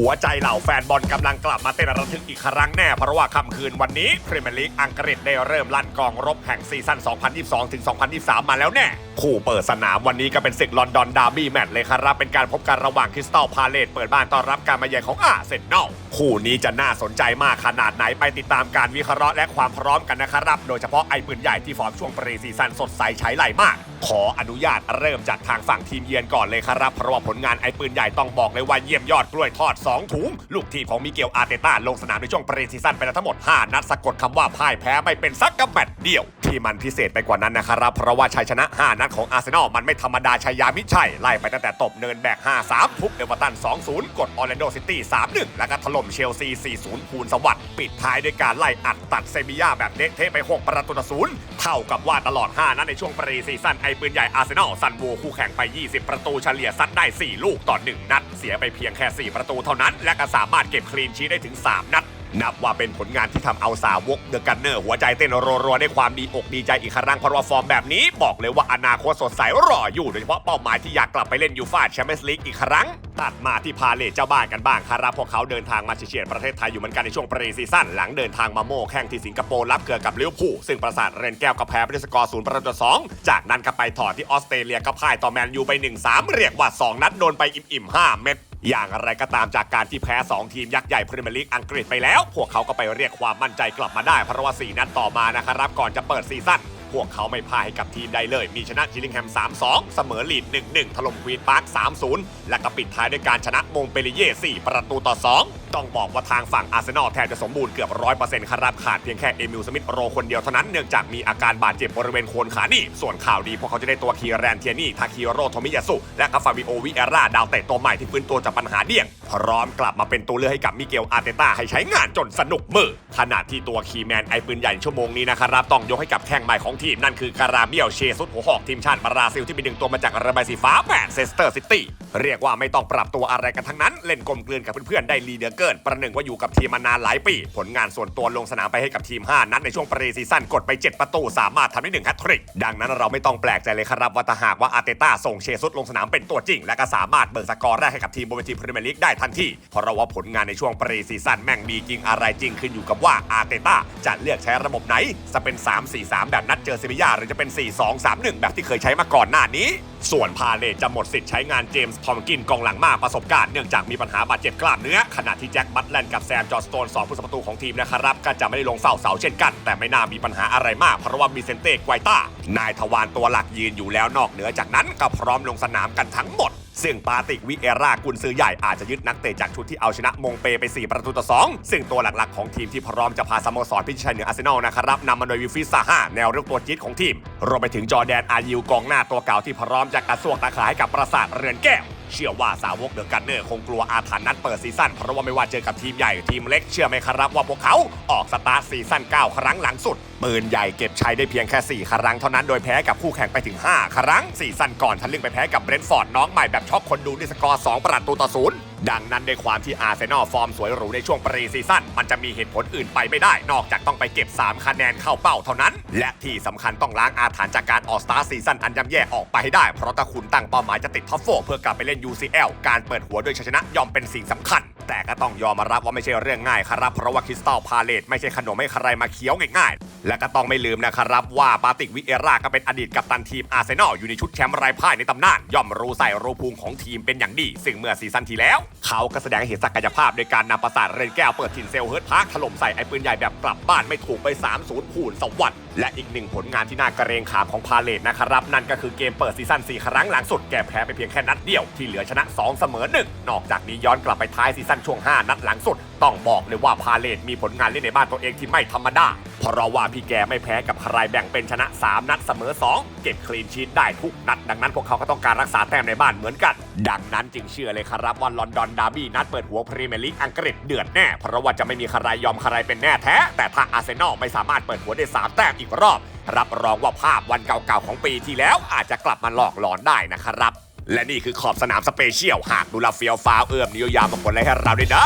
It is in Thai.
หัวใจเหล่าแฟนบอลกำลังกลับมาเต้นระทึกอีกครั้งแน่ เพราะว่าค่ำคืนวันนี้พรีเมียร์ลีกอังกฤษได้เริ่มลั่นกองรบแห่งซีซั่น 2022ถึง2023 มาแล้วแน่ คู่เปิดสนามวันนี้ก็เป็นศึกลอนดอนดาร์บี้แมตช์เลยครับ เป็นการพบกันระหว่างคริสตัลพาเลตเปิดบ้านต้อนรับการมาเยือนของอาร์เซนอลคู่นี้จะน่าสนใจมากขนาดไหนไปติดตามการวิเคราะห์และความพร้อมกันนะครับโดยเฉพาะไอ้ปืนใหญ่ที่ฟอร์มช่วงปรีซีซั่นสดใสใช้ไหลมากขออนุญาตเริ่มจากทางฝั่งทีมเยือนก่อนเลยครับ เพราะว่าผลงานไอ้ปืนใหญ่ต้องบอกเลยว่าเยี่ยมยอดกล้วยทอด 2 ถุง ลูกทีมของมิเกลอาร์เตต้าลงสนามในช่วงปรีซีซั่นไปแล้วทั้งหมด 5 นัดสะกดคำว่าพ่ายแพ้ไม่เป็นสักกับแมตช์เดียว ที่มันพิเศษไปกว่านั้นนะครับ เพราะว่าชัยชนะ 5 นัดของอาร์เซนอลมันไม่ธรรมดาชัยยามิใช่ไล่ไปตั้งแต่ตบเนินแบก 5-3 ทุบเอเวอร์ตัน 2-0 กดออร์แลนโดซิตี้ 3-1 แล้วก็ถล่มเชลซี 4-0คูณสวัสด์ปิดท้ายด้วยการไล่อัดตัดเซบีย่าแบบเละเทไป 6 ประตูต่อศูนย์เท่ากับว่าตลอด 5 นัดในช่วงปรีซีซั่นไอปืนใหญ่อาร์เซนอลซันโวคู่แข่งไป 20 ประตูเฉลี่ยซัดได้ 4 ลูกต่อ 1 นัด เสียไปเพียงแค่ 4 ประตูเท่านั้น และก็สามารถเก็บคลีนชีทได้ถึง 3 นัด นับว่าเป็นผลงานที่ทำเอาสาวกเดอะกันเนอร์หัวใจเต้นรัวๆได้ความดีอกดีใจอีกครั้งเพราะว่าฟอร์มแบบนี้ บอกเลยว่าอนาคตสดใสรออยู่โดยเฉพาะเป้าหมายที่อยากกลับไปเล่นยูฟ่าแชมเปี้ยนส์ลีกอีกครั้ง ตัดมาที่พาเลทเจ้าบ้านกันบ้างครับพวกเขาเดินทางมาเฉียดๆประเทศไทยอยู่เหมือนกันในช่วงปรีซีซั่นหลังเดินทางมาโม่แข่งที่สิงคโปร์รับเกือกับลิเวอร์พูลซึ่งประสาทเรนแก้วก็แพ้ไปด้วยสกอร์ศูนย์ประตูสองจากนั้นก็ไปถอดที่ออสเตรเลียก็พ่ายต่อแมนยูไป1-3เรียกว่า2นัดโดนไปอิ่มๆ5เม็ด อย่างไรก็ตามจากการที่แพ้ 2 ทีมยักษ์ใหญ่พรีเมียร์ลีกอังกฤษไปแล้ว พวกเขาก็ไปเรียกความมั่นใจกลับมาได้ เพราะว่า 4 นัดต่อมานะครับ ก่อนจะเปิดซีซั่นพวกเขาไม่พ่ายให้กับทีมใดเลย มีชนะชิลลิงแฮม 3-2 เสมอลีด 1-1 ถล่มควีนพาร์ค 3-0 และก็ปิดท้ายด้วยการชนะมงเปริเย่ 4 ประตูต่อ 2ต้องบอกว่าทางฝั่งอาร์เซนอลแทบจะสมบูรณ์เกือบ100%ครับขาดเพียงแค่เอมิลสมิธโรคนเดียวเท่านั้นเนื่องจากมีอาการบาดเจ็บบริเวณโคนขานี่ ส่วนข่าวดีพวกเขาจะได้ตัวคีแรนเทียนี่ ทาคิโรโทมิยาสุและก็ฟาบิโอวิเอราดาวเตะตัวใหม่ที่ฟื้นตัวจากปัญหาเดี่ยง พร้อมกลับมาเป็นตัวเลือกให้กับมิเกลอาร์เตต้าให้ใช้งานจนสนุกมือขณะที่ตัวคีแมนไอปืนใหญ่ชั่วโมงนี้นะครับต้องยกให้กับแข้งใหม่ของทีมนั่นคือการาเบียลเชซุสหัวหอกทีมชาติบราซิลที่เป็นดึงตัวมาจากระบายสีฟ้าแมนเชสเตอร์ซิตี้ เรียกว่าไม่ต้องปรับตัวอะไรกันทั้งนั้น เล่นกลมกลืนกับเพื่อนๆได้ลีเดอร์เกิน ประหนึ่งว่าอยู่กับทีมมานานหลายปี ผลงานส่วนตัวลงสนามไปให้กับทีม 5 นัดในช่วงปรีซีซั่นกดไป 7 ประตู สามารถทำได้หนึ่งแฮตทริก ดังนั้นเราไม่ต้องแปลกใจเลยครับว่าถ้าหากว่าอาร์เตต้าส่งเชซุสลงสนามเป็นตัวจริง และก็สามารถเบิกสกอร์แรกให้กับทีมบนเวทีพรีเมียร์ลีกได้ทันทีเพราะเราว่าผลงานในช่วงปรีซีซั่นแม่งดีจริงอะไรจริงขึ้นอยู่กับว่าอาร์เตต้าจะเลือกใช้ระบบไหนจะเป็น 3-4-3 แบบนัดเจอเซบียาหรือจะเป็น 4-2-3-1 แบบที่เคยใช้มาก่อนหน้านี้ส่วนพาเลตจะหมดสิทธิ์ใช้งานเจมส์ทอมกินกองหลังมากประสบการณ์เนื่องจากมีปัญหาบาดเจ็บกล้ามเนื้อ ขณะที่แจ็คบัตแลนด์กับแซมจอร์สโตนสองผู้สประตูของทีมนะครับ ก็จะไม่ได้ลงเฝ้าเสาเช่นกัน แต่ไม่น่ามีปัญหาอะไรมากเพราะว่ามีเซนเต้ไกวต้านายทวารตัวหลักยืนอยู่แล้วนอกเหนือจากนั้นก็พร้อมลงสนามกันทั้งหมด ซึ่งปาติกวิเอรากุนซือใหญ่อาจจะยึดนักเตะจากชุดที่เอาชนะมงเปไป 4 ประตูต่อ 2 ซึ่งตัวหลักๆของทีมที่พร้อมจะพาสโมสรพิชิตชัยเหนืออาร์เซนอลนะครับนำมาโดยวิฟิซาฮาแนวรุกตัวจี๊ดของทีมรวมไปถึงจอแดนอายิวกองหน้าตัวเก่าที่พร้อมจะกระซวกตาขาให้กับปราสาทเรือนแก้ว เชื่อว่าสาวกเดอะกันเนอร์คงกลัวอาถรรพ์นัดเปิดซีซั่นเพราะว่าไม่ว่าเจอกับทีมใหญ่ทีมเล็กเชื่อไหมครับว่าพวกเขาออกสตาร์ทซีซั่น9 ครั้งหลังสุดปืนใหญ่เก็บชัยได้เพียงแค่ 4 ครั้งเท่านั้นโดยแพ้กับคู่แข่งไปถึง 5 ครั้งซีซั่นก่อนทะลึ่งไปแพ้กับเบรนท์ฟอร์ดน้องใหม่แบบช็อกคนดูด้วยสกอร์2ประตูต่อศูนย์ ดังนั้นในความที่อาร์เซนอลฟอร์มสวยหรูในช่วงปรีซีซั่นมันจะมีเหตุผลอื่นไปไม่ได้ นอกจากต้องไปเก็บ 3 คะแนนเข้าเป้าเท่านั้น และที่สำคัญต้องล้างอาถรรพ์จากการออกสตาร์ซีซั่นอันย่ำแย่ออกไปให้ได้ เพราะถ้าคุณตั้งเป้าหมายจะติดท็อปโฟเพื่อกลับไปเล่น UCL การเปิดหัวด้วยชัยชนะย่อมเป็นสิ่งสำคัญ แต่ก็ต้องยอมรับว่าไม่ใช่เรื่องง่ายครับ เพราะว่าคริสตัลพาเลตไม่ใช่ขนมให้ใครมาเคี้ยวง่ายๆ และก็ต้องไม่ลืมนะครับว่าปาติกวิเอราก็เป็นอดีตกัปตันทีมอาร์เซนอลอยู่ในชุดแชมป์ไร้พ่ายในตำนาน ย่อมรู้ใส่รูพุงของทีมเป็นอย่างดี ซึ่งเมื่อซีซั่นที่แล้ว เขาก็แสดงให้เห็นศักยภาพโดยการนำประสาทเรนแก้วเปิดถิ่นเซลเฮิร์ตพาร์คถล่มใส่ไอ้ปืนใหญ่แบบกลับบ้านไม่ถูกไป 3-0ผูนสวัสดิ์และอีกหนึ่งผลงานที่น่ากระเรงขามของพาเลตนะครับนั่นก็คือเกมเปิดซีซั่น4ครั้งหลังสุดแกแพ้ไปเพียงแค่นัดเดียวที่เหลือชนะ 2 เสมอ1นอกจากนี้ย้อนกลับไปท้ายซีซั่นช่วง 5 นัดหลังสุด ต้องบอกเลยว่าพาเลตมีผลงานเล่นในบ้านตัวเองที่ไม่ธรรมดา เพราะว่าพี่แกไม่แพ้กับใครแบ่งเป็นชนะ 3 นัดเสมอ 2 เก็บคลีนชีตได้ทุกนัด ดังนั้นพวกเขาก็ต้องการรักษาแต้มในบ้านเหมือนกัน ดังนั้นจึงเชื่อเลยครับว่าลอนดอนดาร์บี้นัดเปิดหัวพรีเมียร์ลีกอังกฤษเดือดแน่ เพราะว่าจะไม่มีใครยอมใครเป็นแน่แท้ แต่ถ้าอาร์เซนอลไม่สามารถเปิดหัวได้สามแต้มอีกรอบ รับรองว่าภาพวันเก่าๆของปีที่แล้วอาจจะกลับมาหลอกหลอนได้นะครับ และนี่คือขอบสนามสเปเชียล หากดูลาเฟียวฟ้าวเอื้อมนิยามมางคนเลยให้เราด้วยนะ